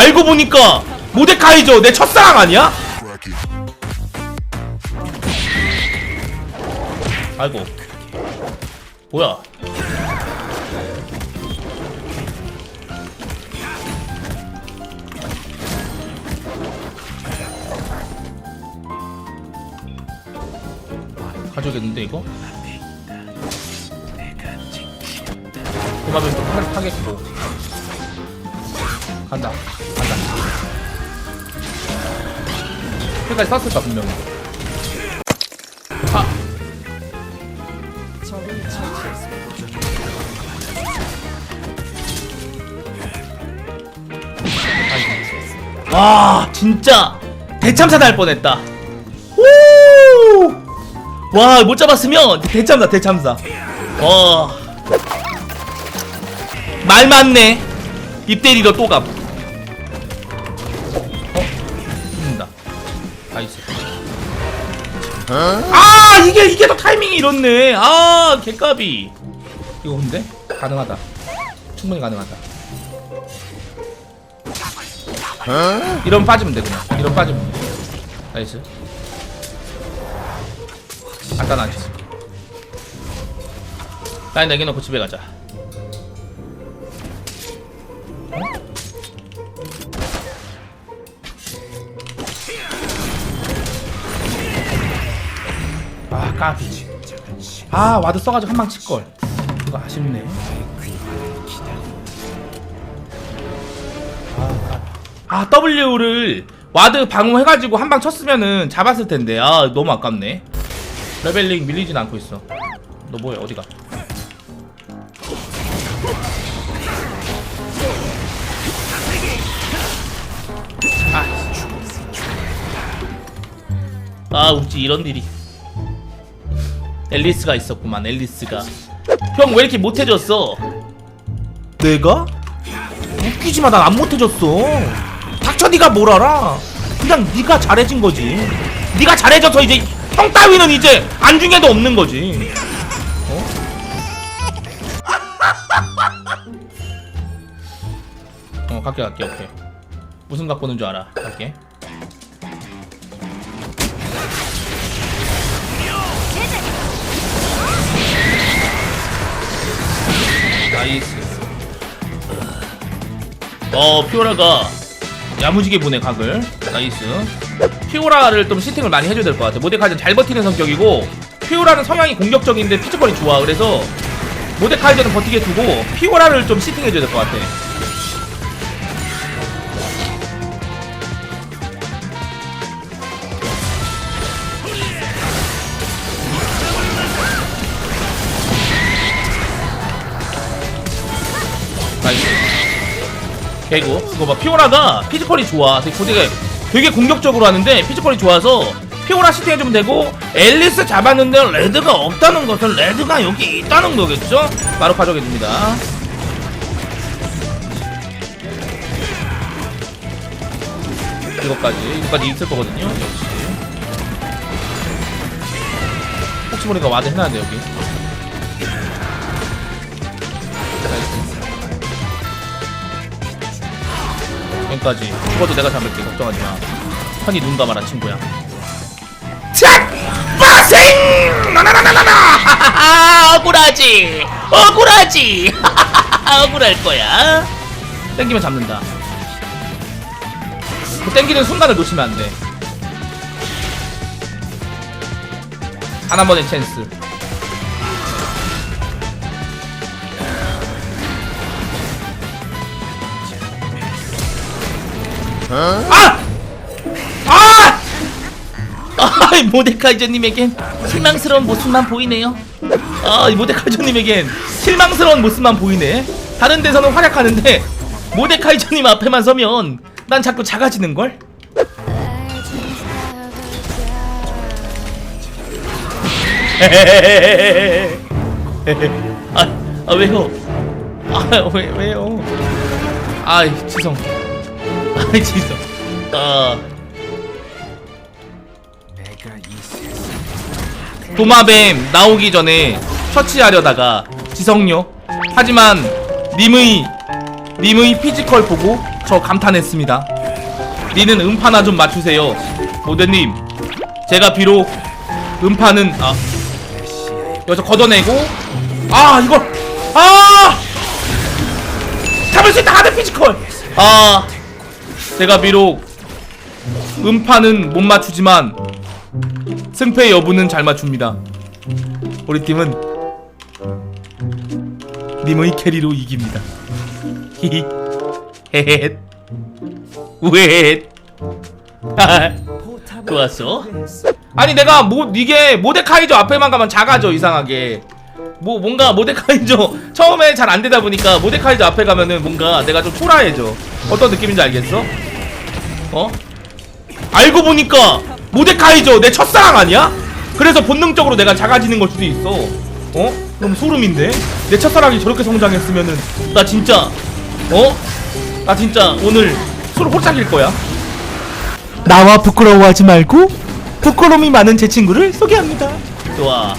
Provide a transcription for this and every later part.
알고 보니까 모데카이저 내 첫사랑 아니야? 아이고 뭐야 가져오겠는데 이거? 도마뱀 또 타겠고 간다. 간다. 여기까지 쐈을까 분명히. 와 진짜 대참사 날 뻔했다. 와못 잡았으면 대참사 대참사. 와말 많네. 입 때리러 또 감. 아 이게 이게 더 타이밍이 이렇네. 아 개까비. 이거 근데 가능하다. 충분히 가능하다. 이런 빠지면 돼 그냥. 이런 빠지면 돼. 나이스. 아까 나이스. 라인 내겨놓고 집에 가자. 아 까비 아 와드 써가지고 한 방 칠걸. 이거 아쉽네. 아, 아 W를 와드 방어해가지고 한 방 쳤으면은 잡았을 텐데. 아 너무 아깝네. 레벨링 밀리진 않고 있어. 너 뭐야 어디가? 아, 아 웃지 이런 일이 앨리스가 있었구만 앨리스가. 형 왜 이렇게 못해졌어? 내가? 웃기지마 난 안 못해졌어. 닥쳐 니가 뭘 알아? 그냥 니가 잘해진 거지. 니가 잘해져서 이제 형 따위는 이제 안중에도 없는 거지. 어? 어 갈게 갈게 오케이 무슨 갖고 오는 줄 알아? 갈게 나이스. 어 피오라가 야무지게 보내 각을. 나이스. 피오라를 좀 시팅을 많이 해줘야 될 것 같아. 모데카이는 잘 버티는 성격이고 피오라는 성향이 공격적인데 피지컬이 좋아. 그래서 모데카이저는 버티게 두고 피오라를 좀 시팅해줘야 될 것 같아 나이스 개고 이거 봐 피오라가 피지컬이 좋아. 되게 되게, 공격적으로 하는데 피지컬이 좋아서 피오라 시팅해주면 되고 앨리스 잡았는데 레드가 없다는 것은 레드가 여기 있다는 거겠죠? 바로 가져오겠습니다. 이거까지. 이거까지 있을 거거든요. 역시. 혹시 모르니까 와드 해놔야 돼 여기 여기까지 그것도 내가 잡을게 걱정하지 마 편히 눈 감아라 친구야 착! 빠생! 나나나나나나! 억울하지! 억울하지! 억울할 거야 땡기면 잡는다 그 땡기는 순간을 놓치면 안돼 단한 번의 찬스 아! 아! 아, 이 모데카이저님에겐 실망스러운 모습만 보이네요. 아, 이 모데카이저님에겐 실망스러운 모습만 보이네. 다른 데서는 활약하는데 모데카이저님 앞에만 서면 난 자꾸 작아지는 걸. 아, 아 왜요? 아, 왜 왜요? 아, 지성. 아, 지성. 아. 도마뱀 나오기 전에 처치하려다가 지성요. 하지만 님의 님의 피지컬 보고 저 감탄했습니다. 니는 음파나 좀 맞추세요. 모대님, 제가 비록 음파는 아 여기서 걷어내고 아 이거 아 잡을 수 있다 하드 피지컬 아 제가 비록 음파는 못 맞추지만 승패 여부는 잘 맞춥니다. 우리 팀은 님의 캐리로 이깁니다. 히히 헤헷 우헷 하하. 좋았어. 아니 내가 뭐 이게 모데카이저 앞에만 가면 작아져 이상하게. 뭐 뭔가 모데카이저 처음에 잘 안 되다 보니까 모데카이저 앞에 가면은 뭔가 내가 좀 초라해져. 어떤 느낌인지 알겠어? 어? 알고 보니까 모데카이저 내 첫사랑 아니야? 그래서 본능적으로 내가 작아지는 걸 수도 있어. 어? 그럼 소름인데? 내 첫사랑이 저렇게 성장했으면은 나 진짜 어? 나 진짜 오늘 술 홀짝일 거야. 나와 부끄러워하지 말고 부끄러움이 많은 제 친구를 소개합니다. 좋아.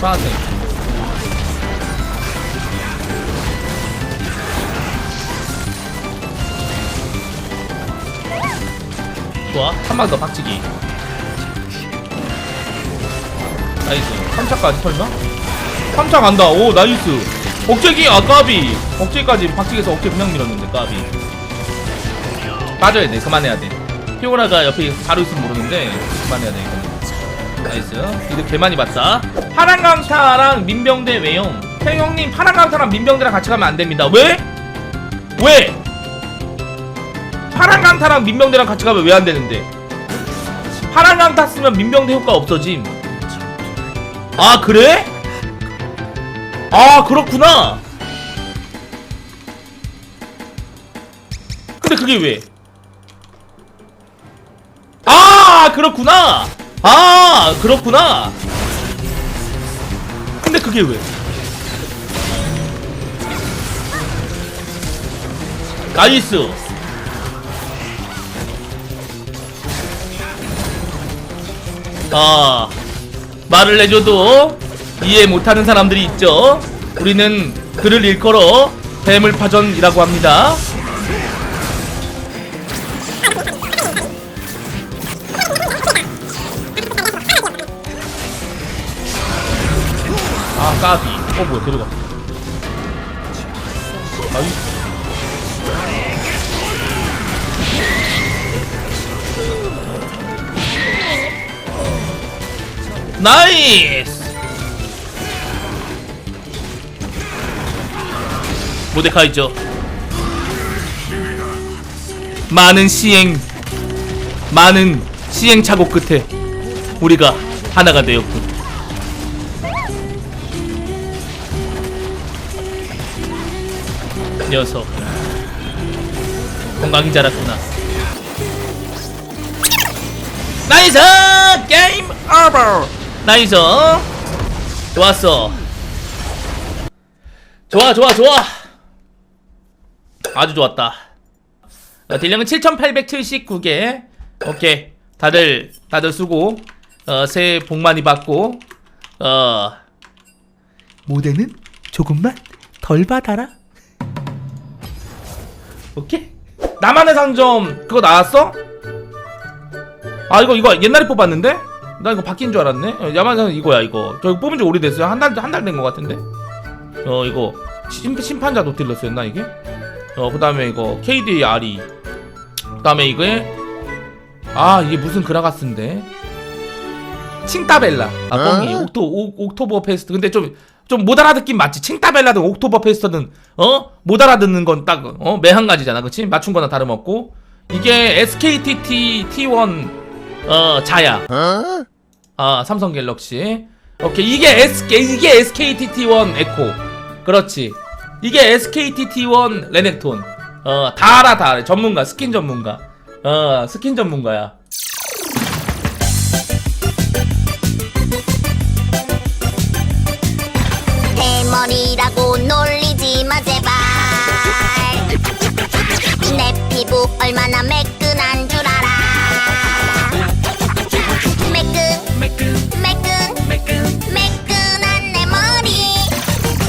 파란 좋아. 한 방 더 박치기. 나이스. 3차까지 설마? 3차 간다. 오, 나이스. 억제기, 아, 까비. 억제까지 박치기에서 억제 그냥 밀었는데, 까비. 빠져야 돼. 그만해야 돼. 피오라가 옆에 바로 있으면 모르는데, 그만해야 돼, 이거. 나이스. 이득 개 많이 봤다. 파란 강타랑 민병대 외형. 태형님, 파란 강타랑 민병대랑 같이 가면 안 됩니다. 왜? 왜? 파란 강타랑 민병대랑 같이 가면 왜 안 되는데? 파란 강타 쓰면 민병대 효과 없어짐. 아, 그래? 아, 그렇구나. 근데 그게 왜? 아, 그렇구나. 아, 그렇구나. 근데 그게 왜? 나이스. 아, 말을 해줘도 이해 못하는 사람들이 있죠. 우리는 그를 일컬어 뱀을파전이라고 합니다. 아 까비 어 뭐야 데려가 아이 나이스! 모데카이죠. 많은 시행 많은 시행착오 끝에 우리가 하나가 되었군. 녀석. 건강히 자랐구나. 나이스! 게임 오버 나이스. 좋았어. 좋아 좋아 좋아. 아주 좋았다. 어, 딜량은 7879개. 오케이. 다들 다들 수고. 어, 새해 복 많이 받고. 어. 모델은 조금만 덜 받아라. 오케이. 나만의 상점 그거 나왔어? 아 이거 이거 옛날에 뽑았는데? 나 이거 바뀐 줄 알았네? 어, 상점 이거야 이거. 저 이거 뽑은 지 오래됐어요. 한 달 한 달 된 것 같은데? 어 이거. 심, 심판자 노틸러스였나 이게? 어그 다음에 이거 KD 아리 그 다음에 이거에 아 이게 무슨 그라가스인데? 칭따벨라. 아 뻥이. 옥토 옥, 옥토버 페스트. 근데 좀 좀 못 알아듣긴 맞지. 칭따벨라든 옥토버 페스트든 어? 못 알아듣는 건 딱 어? 매한 가지잖아 그치? 맞춘 거나 다름없고. 이게 SKTT T1 어 자야. 아 삼성 갤럭시. 오케이 이게 S 이게 SKT T1 에코. 그렇지. 이게 SKT T1 레넥톤. 어다 알아 다 알아. 전문가 스킨 전문가. 어 스킨 전문가야